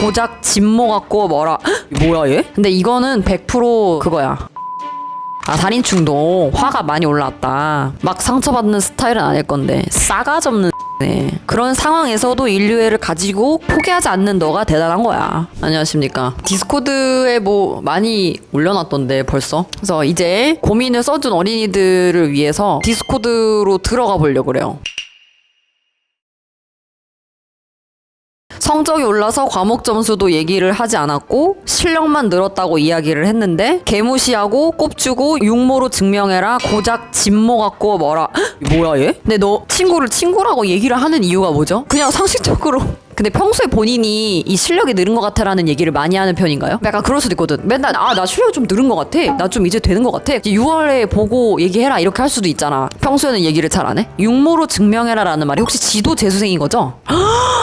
고작 진모 같고 뭐라 헉, 뭐야 얘? 근데 이거는 100% 그거야 아 살인충도 화가 많이 올라왔다 막 상처받는 스타일은 아닐 건데 싸가지 없는 네. 그런 상황에서도 인류애를 가지고 포기하지 않는 너가 대단한 거야. 안녕하십니까. 디스코드에 뭐 많이 올려놨던데 벌써. 그래서 이제 고민을 써준 어린이들을 위해서 디스코드로 들어가 보려고 그래요. 성적이 올라서 과목 점수도 얘기를 하지 않았고 실력만 늘었다고 이야기를 했는데 개무시하고 꼽주고 육모로 증명해라 고작 진모 같고 뭐라 헉, 뭐야 얘? 근데 너 친구를 친구라고 얘기를 하는 이유가 뭐죠? 그냥 상식적으로 근데 평소에 본인이 이 실력이 늘은 것 같아라는 얘기를 많이 하는 편인가요? 약간 그럴 수도 있거든. 맨날 아 나 실력 좀 늘은 것 같아. 나 좀 이제 되는 것 같아. 6월에 보고 얘기해라 이렇게 할 수도 있잖아. 평소에는 얘기를 잘 안 해? 육모로 증명해라라는 말이 혹시 지도 재수생인 거죠?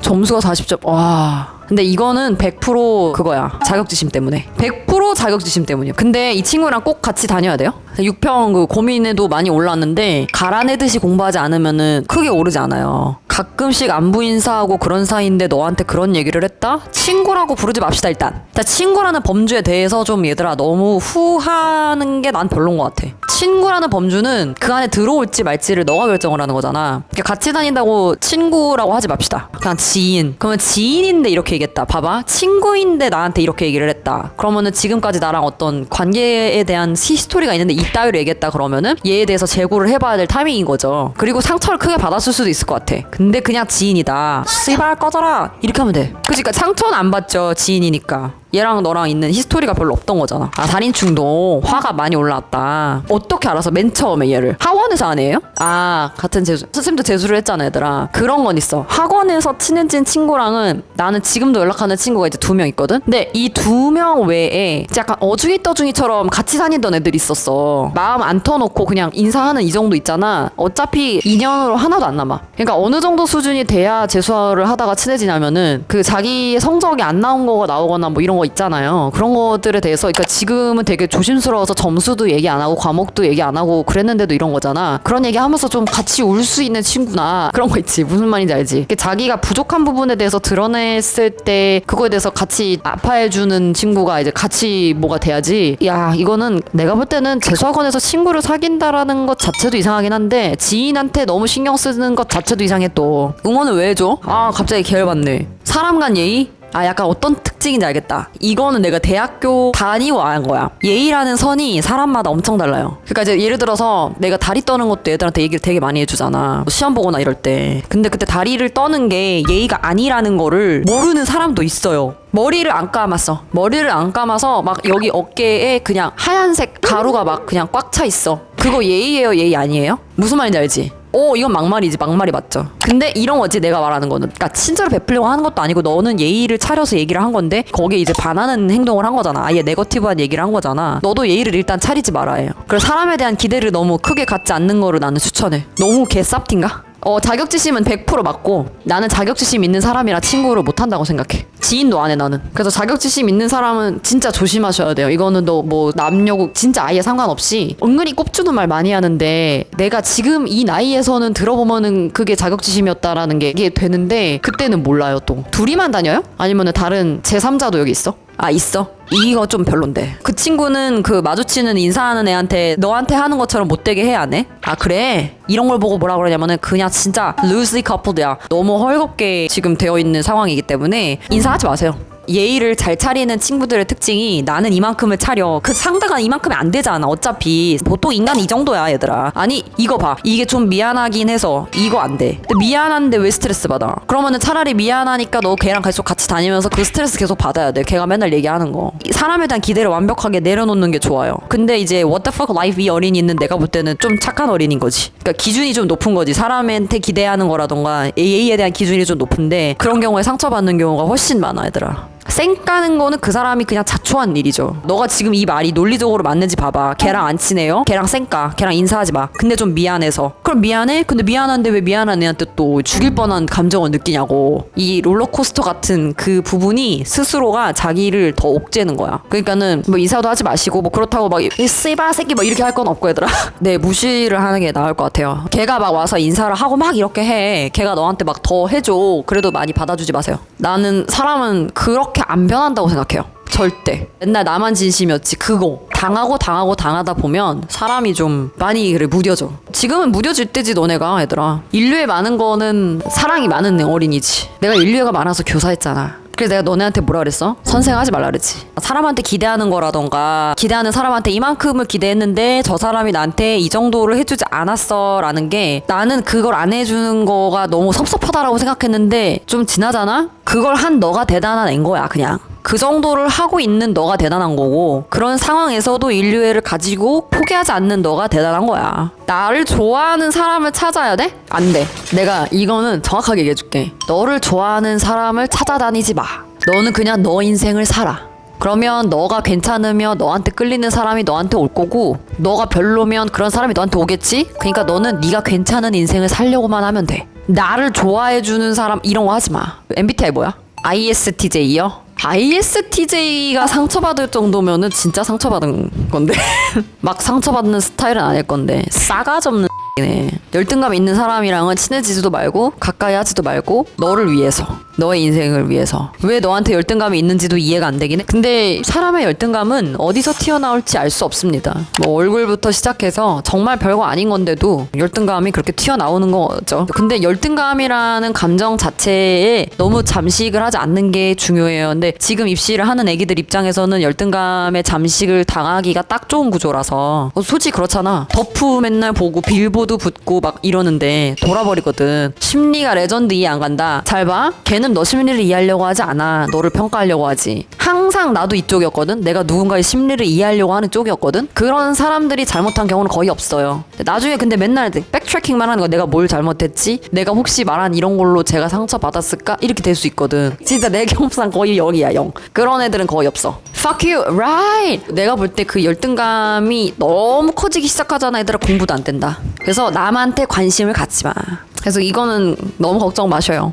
점수가 40점. 와. 근데 이거는 100% 그거야. 자격지심 때문에. 100% 자격지심 때문이야. 근데 이 친구랑 꼭 같이 다녀야 돼요. 6평 그 고민에도 많이 올랐는데 가라내듯이 공부하지 않으면은 크게 오르지 않아요. 가끔씩 안부 인사하고 그런 사이인데 너한테 그런 얘기를 했다? 친구라고 부르지 맙시다 일단. 자, 친구라는 범주에 대해서 좀 얘들아 너무 후하는 게 난 별론 것 같아. 친구라는 범주는 그 안에 들어올지 말지를 너가 결정을 하는 거잖아. 그러니까 같이 다닌다고 친구라고 하지 맙시다. 그냥 지인. 그러면 지인인데 이렇게 얘기했다. 봐봐. 친구인데 나한테 이렇게 얘기를 했다. 그러면은 지금까지 나랑 어떤 관계에 대한 히스토리가 있는데 이따위로 얘기했다 그러면은 얘에 대해서 재고를 해봐야 될 타이밍인 거죠. 그리고 상처를 크게 받았을 수도 있을 것 같아. 근데 그냥 지인이다. 씨발 꺼져라. 이렇게 하면 돼. 그러니까 상처는 안 받죠. 지인이니까. 얘랑 너랑 있는 히스토리가 별로 없던 거잖아. 아, 살인충도 화가 많이 올라왔다. 어떻게 알아서 맨 처음에 얘를? 학원에서 안 해요? 아, 같은 재수. 선생님도 재수를 했잖아, 얘들아. 그런 건 있어. 학원에서 친해진 친구랑은 나는 지금도 연락하는 친구가 이제 두 명 있거든? 근데 이 두 명 외에 약간 어중이 떠중이처럼 같이 다니던 애들이 있었어. 마음 안 터놓고 그냥 인사하는 이 정도 있잖아. 어차피 인연으로 하나도 안 남아. 그러니까 어느 정도 수준이 돼야 재수를 하다가 친해지냐면은 그 자기 성적이 안 나온 거가 나오거나 뭐 이런 거 있잖아요. 그런 것들에 대해서 그러니까 지금은 되게 조심스러워서 점수도 얘기 안 하고 과목도 얘기 안 하고 그랬는데도 이런 거잖아. 그런 얘기 하면서 좀 같이 울 수 있는 친구나 그런 거 있지. 무슨 말인지 알지? 자기가 부족한 부분에 대해서 드러냈을 때 그거에 대해서 같이 아파해 주는 친구가 이제 같이 뭐가 돼야지. 야 이거는 내가 볼 때는 재수학원에서 친구를 사귄다라는 것 자체도 이상하긴 한데 지인한테 너무 신경 쓰는 것 자체도 이상해 또. 응원을 왜 해줘? 아 갑자기 계열 받네. 사람 간 예의? 아 약간 어떤 특징인지 알겠다. 이거는 내가 대학교 다니고 안 거야. 예의라는 선이 사람마다 엄청 달라요. 그러니까 이제 예를 들어서 내가 다리 떠는 것도 애들한테 얘기를 되게 많이 해주잖아. 뭐 시험 보거나 이럴 때. 근데 그때 다리를 떠는 게 예의가 아니라는 거를 모르는 사람도 있어요. 머리를 안 감았어. 머리를 안 감아서 막 여기 어깨에 그냥 하얀색 가루가 막 그냥 꽉 차 있어. 그거 예의예요, 예의 아니에요? 무슨 말인지 알지? 오 이건 막말이지 막말이 맞죠. 근데 이런 거지 내가 말하는 거는. 그러니까 친절을 베풀려고 하는 것도 아니고 너는 예의를 차려서 얘기를 한 건데 거기에 이제 반하는 행동을 한 거잖아. 아예 네거티브한 얘기를 한 거잖아. 너도 예의를 일단 차리지 말아야 해요. 그래서 사람에 대한 기대를 너무 크게 갖지 않는 거를 나는 추천해. 너무 개쌉틴가? 어 자격지심은 100% 맞고 나는 자격지심 있는 사람이라 친구를 못 한다고 생각해. 지인도 안 해 나는. 그래서 자격지심 있는 사람은 진짜 조심하셔야 돼요. 이거는 너 뭐 남녀고 진짜 아예 상관없이 은근히 꼽주는 말 많이 하는데 내가 지금 이 나이에서는 들어보면은 그게 자격지심이었다라는 게 이게 되는데 그때는 몰라요 또. 둘이만 다녀요? 아니면은 다른 제3자도 여기 있어? 아 있어? 이거 좀 별론데 그 친구는 그 마주치는 인사하는 애한테 너한테 하는 것처럼 못되게 해 안 해? 아 그래? 이런 걸 보고 뭐라 그러냐면은 그냥 진짜 loosely coupled야 너무 헐겁게 지금 되어 있는 상황이기 때문에 인사하지 마세요 예의를 잘 차리는 친구들의 특징이 나는 이만큼을 차려. 그 상대가 이만큼이 안 되잖아. 어차피 보통 인간 이 정도야 얘들아. 아니 이거 봐. 이게 좀 미안하긴 해서 이거 안 돼. 근데 미안한데 왜 스트레스 받아? 그러면은 차라리 미안하니까 너 걔랑 계속 같이 다니면서 그 스트레스 계속 받아야 돼. 걔가 맨날 얘기하는 거. 이 사람에 대한 기대를 완벽하게 내려놓는 게 좋아요. 근데 이제 what the fuck life 이 어린이는 내가 볼 때는 좀 착한 어린인 거지. 그러니까 기준이 좀 높은 거지. 사람한테 기대하는 거라던가 예의에 대한 기준이 좀 높은데 그런 경우에 상처받는 경우가 훨씬 많아 얘들아 쌩 까는 거는 그 사람이 그냥 자초한 일이죠. 너가 지금 이 말이 논리적으로 맞는지 봐봐. 걔랑 안 친해요? 걔랑 쌩 까. 걔랑 인사하지 마. 근데 좀 미안해서. 그럼 미안해? 근데 미안한데 왜 미안한 애한테 또 죽일 뻔한 감정을 느끼냐고. 이 롤러코스터 같은 그 부분이 스스로가 자기를 더 옥죄는 거야. 그러니까는 뭐 인사도 하지 마시고 뭐 그렇다고 막이 씨바 새끼 뭐 이렇게 할 건 없고 얘들아. 네 무시를 하는 게 나을 것 같아요. 걔가 막 와서 인사를 하고 막 이렇게 해. 걔가 너한테 막 더 해줘. 그래도 많이 받아주지 마세요. 나는 사람은 그렇게 안 변한다고 생각해요. 절대. 맨날 나만 진심이었지. 그거. 당하고 당하고 당하다 보면 사람이 좀 많이 그래 무뎌져. 지금은 무뎌질 때지 너네가 얘들아. 인류에 많은 거는 사랑이 많은 어린이지. 내가 인류애가 많아서 교사했잖아. 그래서 내가 너네한테 뭐라 그랬어? 선생하지 말라 그랬지. 사람한테 기대하는 거라던가 기대하는 사람한테 이만큼을 기대했는데 저 사람이 나한테 이 정도를 해주지 않았어 라는 게 나는 그걸 안 해주는 거가 너무 섭섭하다라고 생각했는데 좀 지나잖아? 그걸 한 너가 대단한 앤 거야 그냥. 그 정도를 하고 있는 너가 대단한 거고 그런 상황에서도 인류애를 가지고 포기하지 않는 너가 대단한 거야. 나를 좋아하는 사람을 찾아야 돼? 안 돼. 내가 이거는 정확하게 얘기해줄게. 너를 좋아하는 사람을 찾아다니지 마. 너는 그냥 너 인생을 살아. 그러면 너가 괜찮으면 너한테 끌리는 사람이 너한테 올 거고 너가 별로면 그런 사람이 너한테 오겠지? 그러니까 너는 네가 괜찮은 인생을 살려고만 하면 돼. 나를 좋아해 주는 사람 이런 거 하지 마. MBTI 뭐야? ISTJ요? ISTJ가 상처받을 정도면은 진짜 상처받은 건데 막 상처받는 스타일은 아닐 건데 싸가지 없는 네. 열등감 있는 사람이랑은 친해지지도 말고 가까이 하지도 말고 너를 위해서 너의 인생을 위해서. 왜 너한테 열등감이 있는지도 이해가 안 되긴 해. 근데 사람의 열등감은 어디서 튀어나올지 알 수 없습니다. 뭐 얼굴부터 시작해서 정말 별거 아닌 건데도 열등감이 그렇게 튀어나오는 거죠. 근데 열등감이라는 감정 자체에 너무 잠식을 하지 않는 게 중요해요. 근데 지금 입시를 하는 애기들 입장에서는 열등감에 잠식을 당하기가 딱 좋은 구조라서. 어, 솔직히 그렇잖아. 덕후 맨날 보고 빌보 드 붙고 막 이러는데 돌아버리거든. 심리가 레전드 이해 안 간다. 잘 봐. 걔는 너 심리를 이해하려고 하지 않아. 너를 평가하려고 하지. 항상 나도 이쪽이었거든. 내가 누군가의 심리를 이해하려고 하는 쪽이었거든. 그런 사람들이 잘못한 경우는 거의 없어요. 나중에 근데 맨날 백트래킹만 하는 거 내가 뭘 잘못했지? 내가 혹시 말한 이런 걸로 제가 상처 받았을까? 이렇게 될 수 있거든. 진짜 내 경험상 거의 0이야 0 그런 애들은 거의 없어. Fuck you right. 내가 볼 때 그 열등감이 너무 커지기 시작하잖아 얘들아. 공부도 안 된다 그래서 남한테 관심을 갖지 마. 그래서 이거는 너무 걱정 마셔요